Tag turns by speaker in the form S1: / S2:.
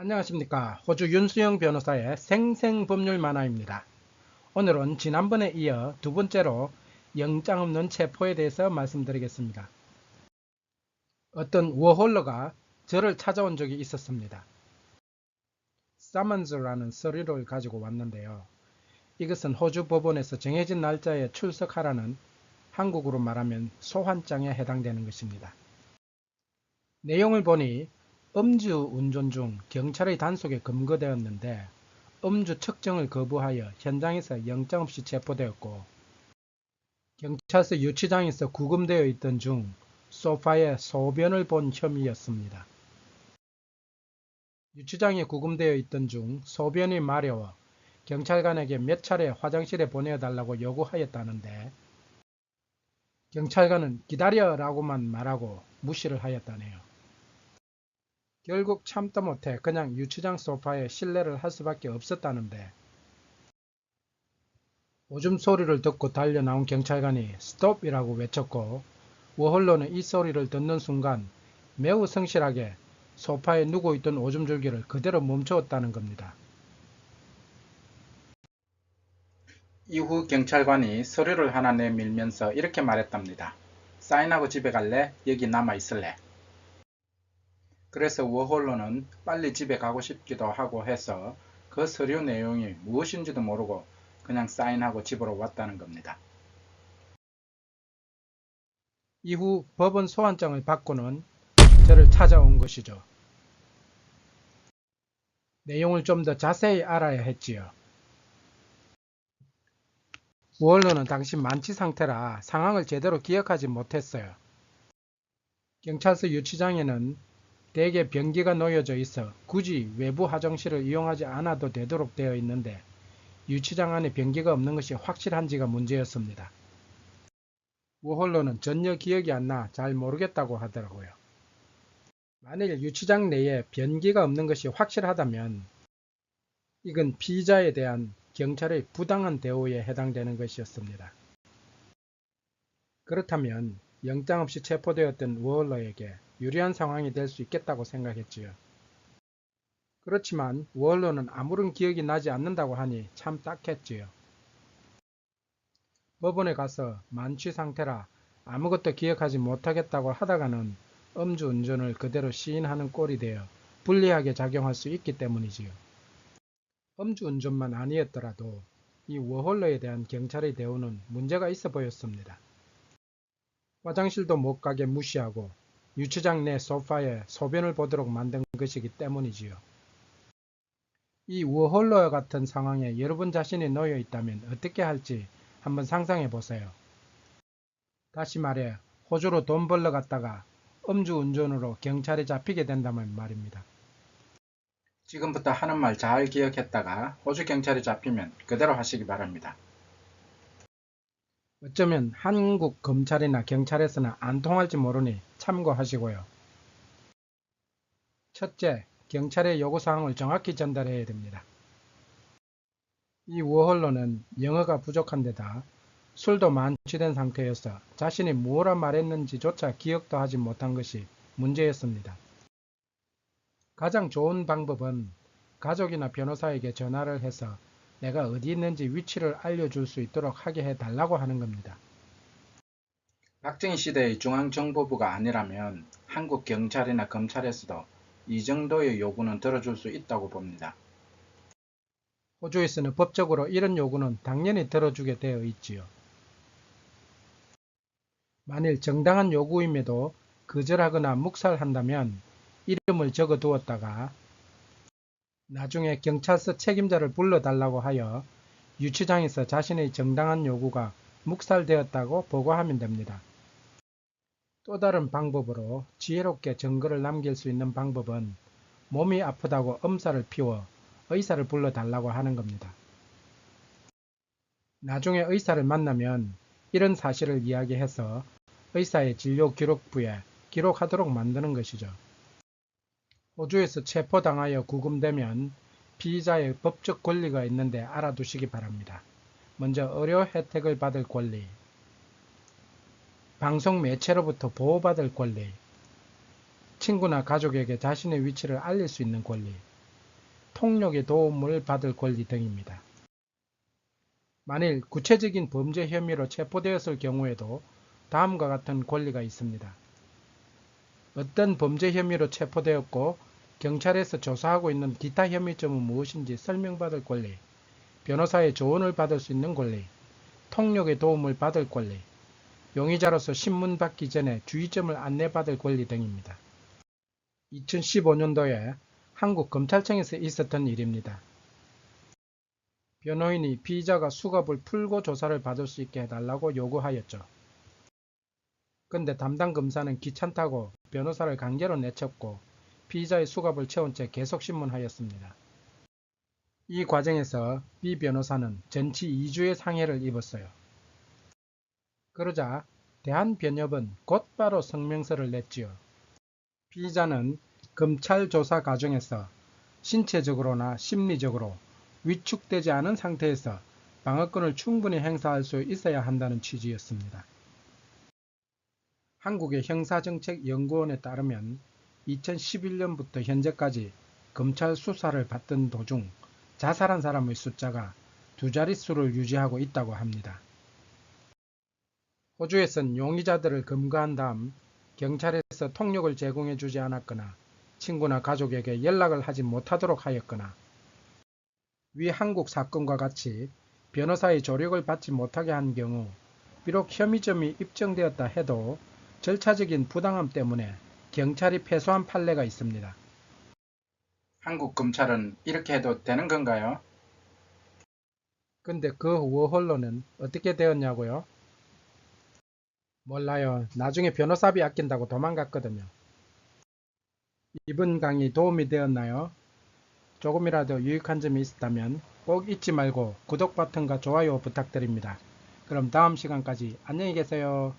S1: 안녕하십니까 호주 윤수영 변호사의 생생법률 만화입니다. 오늘은 지난번에 이어 두 번째로 영장 없는 체포에 대해서 말씀드리겠습니다. 어떤 워홀러가 저를 찾아온 적이 있었습니다. 사먼즈라는 서류를 가지고 왔는데요. 이것은 호주 법원에서 정해진 날짜에 출석하라는 한국으로 말하면 소환장에 해당되는 것입니다. 내용을 보니 음주 운전 중 경찰의 단속에 검거되었는데 음주 측정을 거부하여 현장에서 영장 없이 체포되었고 경찰서 유치장에서 구금되어 있던 중 소파에 소변을 본 혐의였습니다. 유치장에 구금되어 있던 중 소변이 마려워 경찰관에게 몇 차례 화장실에 보내달라고 요구하였다는데 경찰관은 기다려라고만 말하고 무시를 하였다네요. 결국 참다 못해 그냥 유치장 소파에 실내를 할 수밖에 없었다는데 오줌 소리를 듣고 달려 나온 경찰관이 스톱이라고 외쳤고 워홀로는 이 소리를 듣는 순간 매우 성실하게 소파에 누고 있던 오줌 줄기를 그대로 멈추었다는 겁니다. 이후 경찰관이 서류를 하나 내밀면서 이렇게 말했답니다. 사인하고 집에 갈래? 여기 남아 있을래? 그래서 워홀로는 빨리 집에 가고 싶기도 하고 해서 그 서류 내용이 무엇인지도 모르고 그냥 사인하고 집으로 왔다는 겁니다. 이후 법원 소환장을 받고는 저를 찾아온 것이죠. 내용을 좀 더 자세히 알아야 했지요. 워홀로는 당시 만취 상태라 상황을 제대로 기억하지 못했어요. 경찰서 유치장에는 대개 변기가 놓여져 있어 굳이 외부 화장실을 이용하지 않아도 되도록 되어 있는데 유치장 안에 변기가 없는 것이 확실한지가 문제였습니다. 워홀로는 전혀 기억이 안 나 잘 모르겠다고 하더라고요. 만일 유치장 내에 변기가 없는 것이 확실하다면 이건 피의자에 대한 경찰의 부당한 대우에 해당되는 것이었습니다. 그렇다면 영장 없이 체포되었던 워홀러에게 유리한 상황이 될 수 있겠다고 생각했지요. 그렇지만 워홀러는 아무런 기억이 나지 않는다고 하니 참 딱했지요. 법원에 가서 만취 상태라 아무것도 기억하지 못하겠다고 하다가는 음주운전을 그대로 시인하는 꼴이 되어 불리하게 작용할 수 있기 때문이지요. 음주운전만 아니었더라도 이 워홀러에 대한 경찰의 대우는 문제가 있어 보였습니다. 화장실도 못 가게 무시하고 유치장 내 소파에 소변을 보도록 만든 것이기 때문이지요. 이 워홀러 같은 상황에 여러분 자신이 놓여 있다면 어떻게 할지 한번 상상해 보세요. 다시 말해 호주로 돈 벌러 갔다가 음주운전으로 경찰에 잡히게 된다면 말입니다. 지금부터 하는 말 잘 기억했다가 호주 경찰에 잡히면 그대로 하시기 바랍니다. 어쩌면 한국 검찰이나 경찰에서는 안 통할지 모르니 참고하시고요. 첫째, 경찰의 요구사항을 정확히 전달해야 됩니다. 이 워홀로는 영어가 부족한 데다 술도 만취된 상태여서 자신이 뭐라 말했는지조차 기억도 하지 못한 것이 문제였습니다. 가장 좋은 방법은 가족이나 변호사에게 전화를 해서 내가 어디 있는지 위치를 알려줄 수 있도록 하게 해달라고 하는 겁니다. 박정희 시대의 중앙정보부가 아니라면 한국 경찰이나 검찰에서도 이 정도의 요구는 들어줄 수 있다고 봅니다. 호주에서는 법적으로 이런 요구는 당연히 들어주게 되어 있지요. 만일 정당한 요구임에도 거절하거나 묵살한다면 이름을 적어 두었다가 나중에 경찰서 책임자를 불러달라고 하여 유치장에서 자신의 정당한 요구가 묵살되었다고 보고하면 됩니다. 또 다른 방법으로 지혜롭게 증거를 남길 수 있는 방법은 몸이 아프다고 엄살을 피워 의사를 불러달라고 하는 겁니다. 나중에 의사를 만나면 이런 사실을 이야기해서 의사의 진료 기록부에 기록하도록 만드는 것이죠. 호주에서 체포당하여 구금되면 피의자의 법적 권리가 있는데 알아두시기 바랍니다. 먼저 의료 혜택을 받을 권리, 방송 매체로부터 보호받을 권리, 친구나 가족에게 자신의 위치를 알릴 수 있는 권리, 통력의 도움을 받을 권리 등입니다. 만일 구체적인 범죄 혐의로 체포되었을 경우에도 다음과 같은 권리가 있습니다. 어떤 범죄 혐의로 체포되었고 경찰에서 조사하고 있는 기타 혐의점은 무엇인지 설명받을 권리, 변호사의 조언을 받을 수 있는 권리, 통력의 도움을 받을 권리, 용의자로서 신문 받기 전에 주의점을 안내받을 권리 등입니다. 2015년도에 한국 검찰청에서 있었던 일입니다. 변호인이 피의자가 수갑을 풀고 조사를 받을 수 있게 해달라고 요구하였죠. 근데 담당 검사는 귀찮다고 변호사를 강제로 내쳤고 피의자의 수갑을 채운 채 계속 신문하였습니다. 이 과정에서 B 변호사는 전치 2주의 상해를 입었어요. 그러자 대한변협은 곧바로 성명서를 냈지요. 피의자는 검찰 조사 과정에서 신체적으로나 심리적으로 위축되지 않은 상태에서 방어권을 충분히 행사할 수 있어야 한다는 취지였습니다. 한국의 형사정책연구원에 따르면 2011년부터 현재까지 검찰 수사를 받던 도중 자살한 사람의 숫자가 두 자릿수를 유지하고 있다고 합니다. 호주에선 용의자들을 검거한 다음 경찰에서 통역을 제공해 주지 않았거나 친구나 가족에게 연락을 하지 못하도록 하였거나 위 한국 사건과 같이 변호사의 조력을 받지 못하게 한 경우 비록 혐의점이 입증되었다 해도 절차적인 부당함 때문에 경찰이 패소한 판례가 있습니다. 한국 검찰은 이렇게 해도 되는 건가요? 근데 그 워홀로는 어떻게 되었냐고요? 몰라요. 나중에 변호사비 아낀다고 도망갔거든요. 이번 강의 도움이 되었나요? 조금이라도 유익한 점이 있었다면 꼭 잊지 말고 구독 버튼과 좋아요 부탁드립니다. 그럼 다음 시간까지 안녕히 계세요.